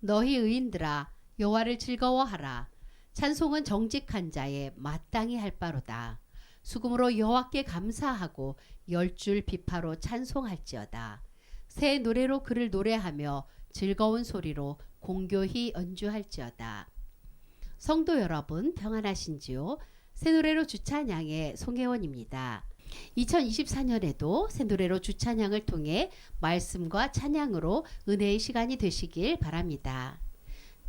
너희 의인들아 여호와를 즐거워하라. 찬송은 정직한 자의 마땅히 할 바로다. 수금으로 여호와께 감사하고 열 줄 비파로 찬송할지어다. 새 노래로 그를 노래하며 즐거운 소리로 공교히 연주할지어다. 성도 여러분 평안하신지요? 새 노래로 주찬양의 송혜원입니다 2024년에도 새 노래로 주찬양을 통해 말씀과 찬양으로 은혜의 시간이 되시길 바랍니다.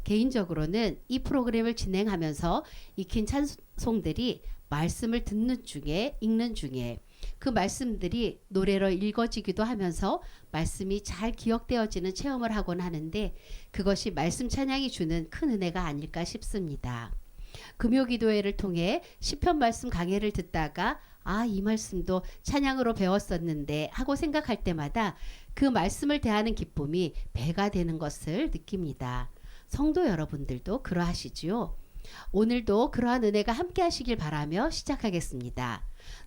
개인적으로는 이 프로그램을 진행하면서 익힌 찬송들이 말씀을 듣는 중에 읽는 중에 그 말씀들이 노래로 읽어지기도 하면서 말씀이 잘 기억되어지는 체험을 하곤 하는데 그것이 말씀 찬양이 주는 큰 은혜가 아닐까 싶습니다. 금요 기도회를 통해 시편 말씀 강해를 듣다가 아, 이 말씀도 찬양으로 배웠었는데 하고 생각할 때마다 그 말씀을 대하는 기쁨이 배가 되는 것을 느낍니다. 성도 여러분들도 그러하시지요? 오늘도 그러한 은혜가 함께 하시길 바라며 시작하겠습니다.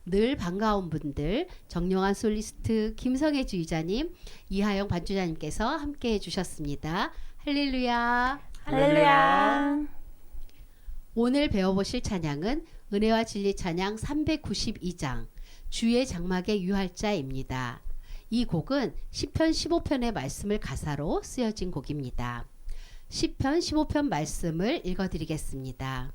늘 반가운 분들 정용환 솔리스트 김성애 주의자님 이하영 반주자님께서 함께 해주셨습니다. 할렐루야 할렐루야. 오늘 배워보실 찬양은 은혜와 진리 찬양 392장 주의 장막의 유할자입니다. 이 곡은 시편 15편의 말씀을 가사로 쓰여진 곡입니다. 시편 15편 말씀을 읽어드리겠습니다.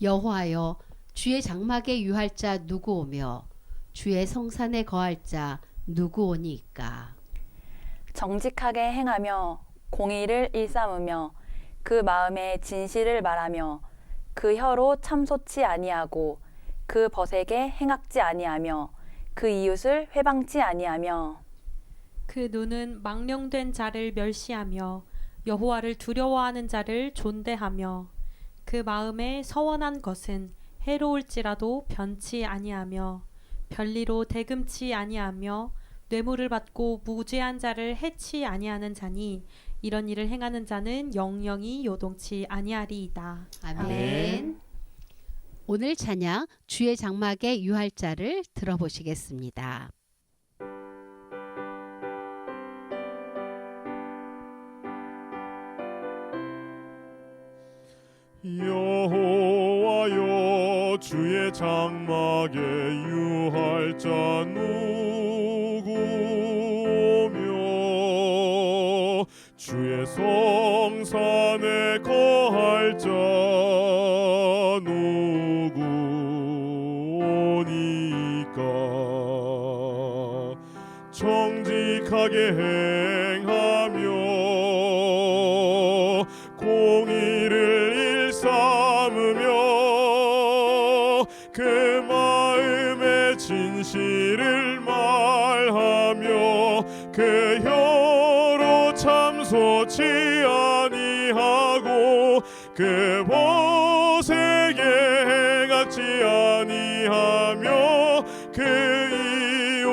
여호와여 주의 장막에 유할 자 누구 오며 주의 성산에 거할 자 누구 오니이까 정직하게 행하며 공의를 일삼으며 그 마음에 진실을 말하며 그 혀로 참소치 아니하고 그 벗에게 행악지 아니하며 그 이웃을 회방치 아니하며 그 눈은 망령된 자를 멸시하며 여호와를 두려워하는 자를 존대하며 그 마음에 서원한 것은 해로울지라도 변치 아니하며 별리로 대금치 아니하며 뇌물을 받고 무죄한 자를 해치 아니하는 자니 이런 일을 행하는 자는 영영이 요동치 아니하리이다. 아멘. 아멘. 오늘 찬양 주의 장막의 유할 자를 들어보시겠습니다. 여호와여 주의 장막에 유할 자 누 성산에 거할 자 누구니까? 정직하게 행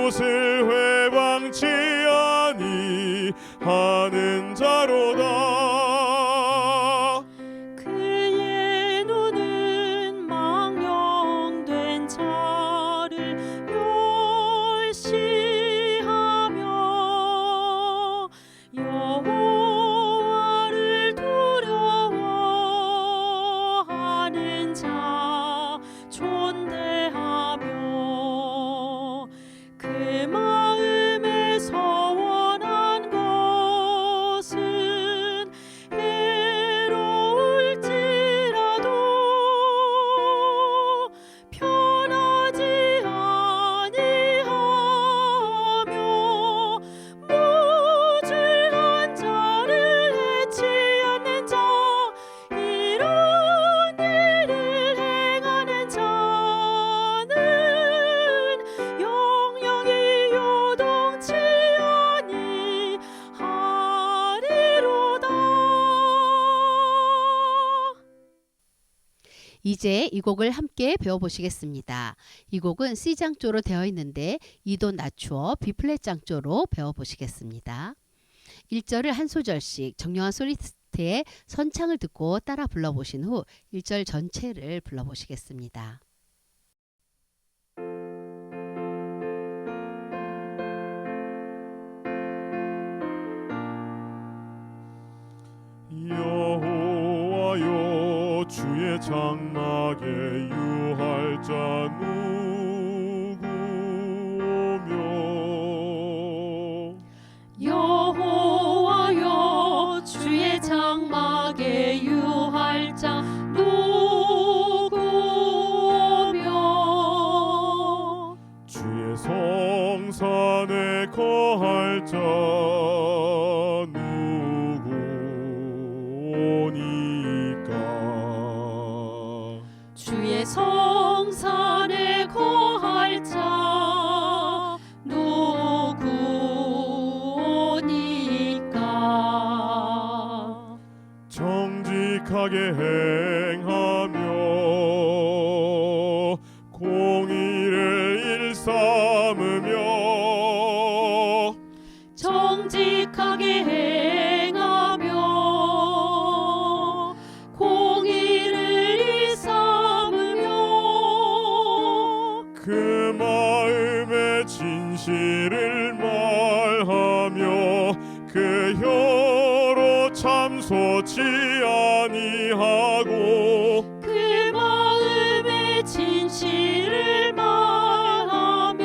이웃을 회방치 아니 하는 자로다 이제 이 곡을 함께 배워보시겠습니다. 이 곡은 C 장조로 되어 있는데 이도 낮추어 B 플랫 장조로 배워보시겠습니다. 1절을 한 소절씩 정용한 솔리스트의 선창을 듣고 따라 불러보신 후 1절 전체를 불러보시겠습니다. 장막에 유할자 누 그렇지 아니하고 그 마음의 진실을 말하며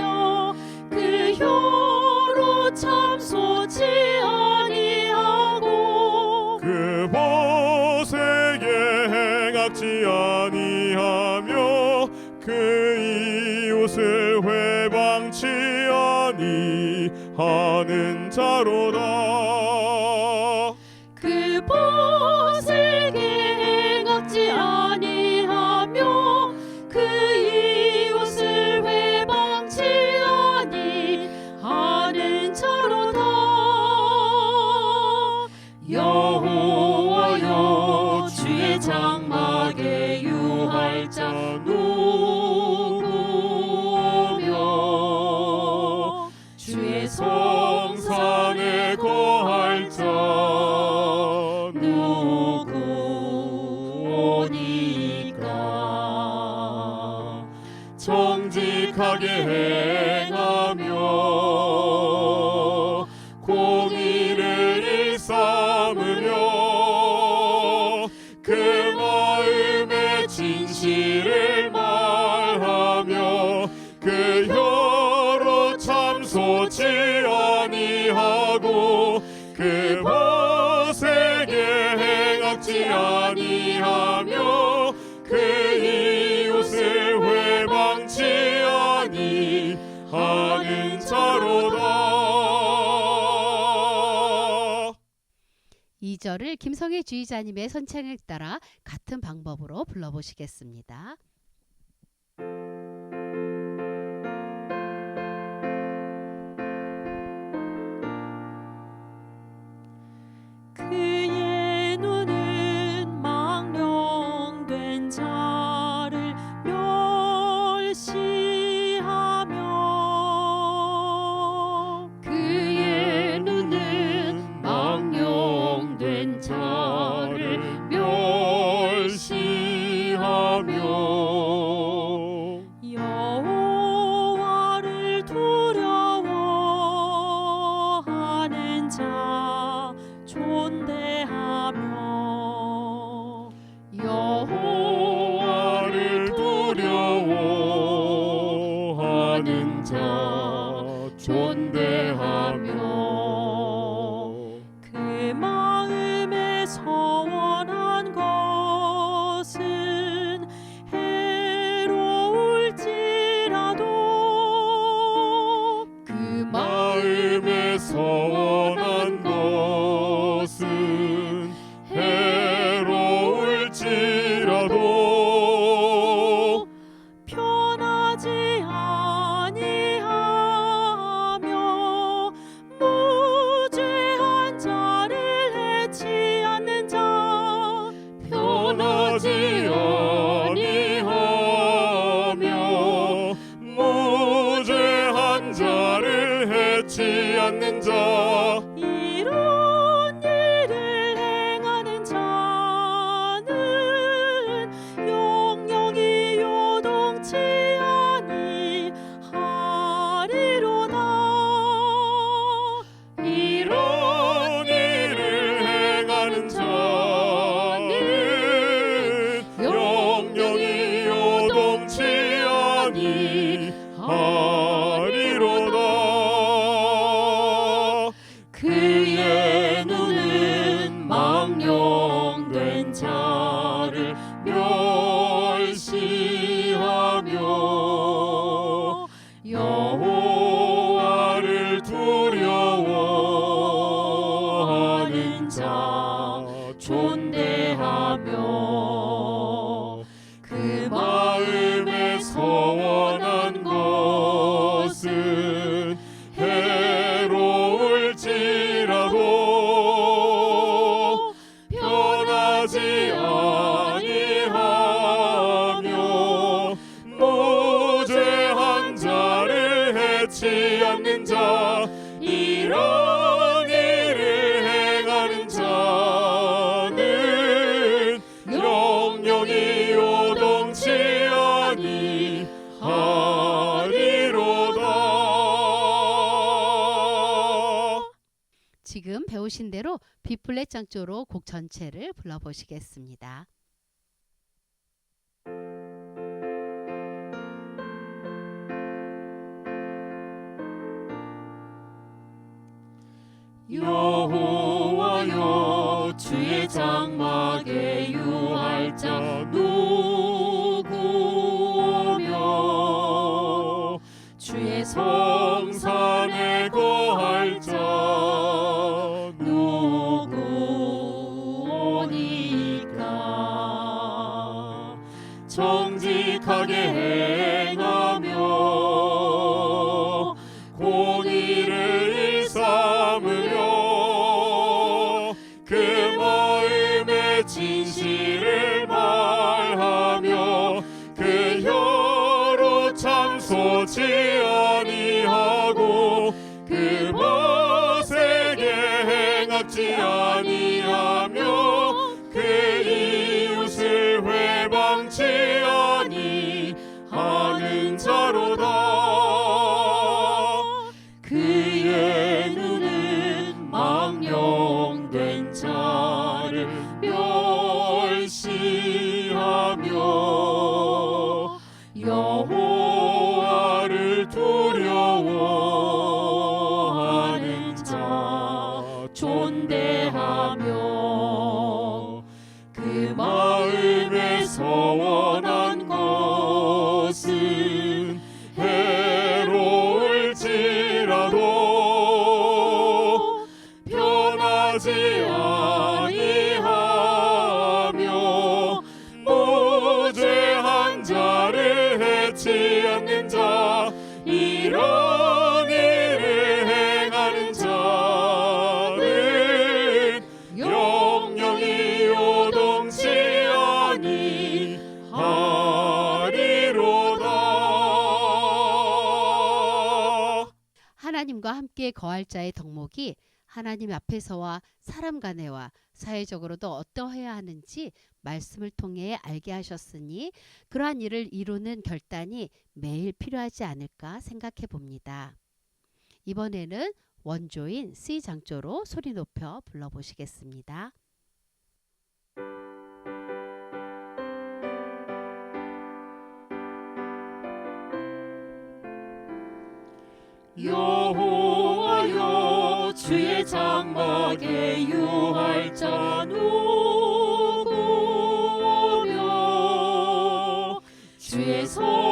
그 혀로 참소지 아니하고 그 보세에 행악지 아니하며 그 이웃을 회방치 아니하는 자로다. 정말 2절을 김성희 주의자님의 선창에 따라 같은 방법으로 불러보시겠습니다. 놓지 않는 자. 지금 배우신 대로 B플랫 장조로 곡 전체를 불러보시겠습니다. 여호와여 주의 장막에 유할자 아니하며 그 그와 함께 거할 자의 덕목이 하나님 앞에서와 사람 간에와 사회적으로도 어떠해야 하는지 말씀을 통해 알게 하셨으니 그러한 일을 이루는 결단이 매일 필요하지 않을까 생각해 봅니다. 이번에는 원조인 C 장조로 소리 높여 불러보시겠습니다. 여호 주의 장막에 유활자 누구며 주의 손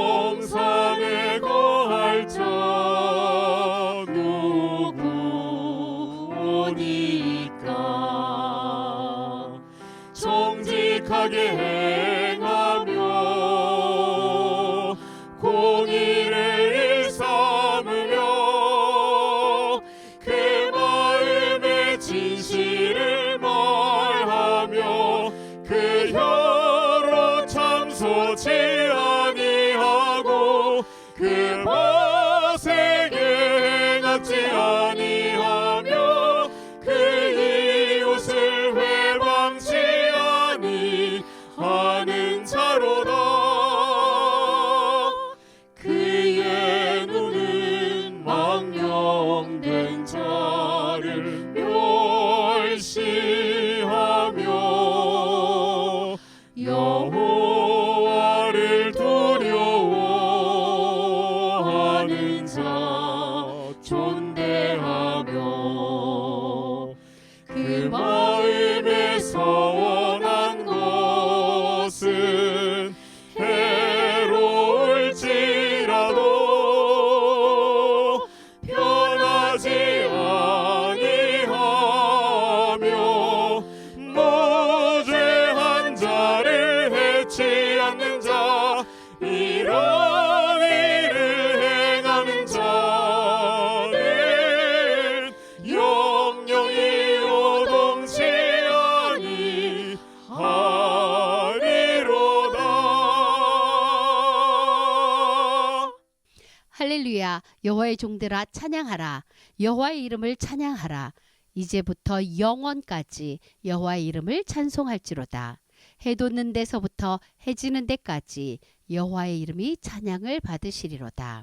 할렐루야 여호와의 종들아 찬양하라. 여호와의 이름을 찬양하라. 이제부터 영원까지 여호와의 이름을 찬송할지로다. 해 돋는 데서부터 해 지는 데까지 여호와의 이름이 찬양을 받으시리로다.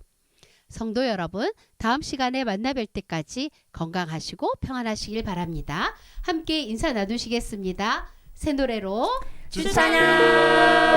성도 여러분 다음 시간에 만나 뵐 때까지 건강하시고 평안하시길 바랍니다. 함께 인사 나누시겠습니다. 새 노래로 주찬양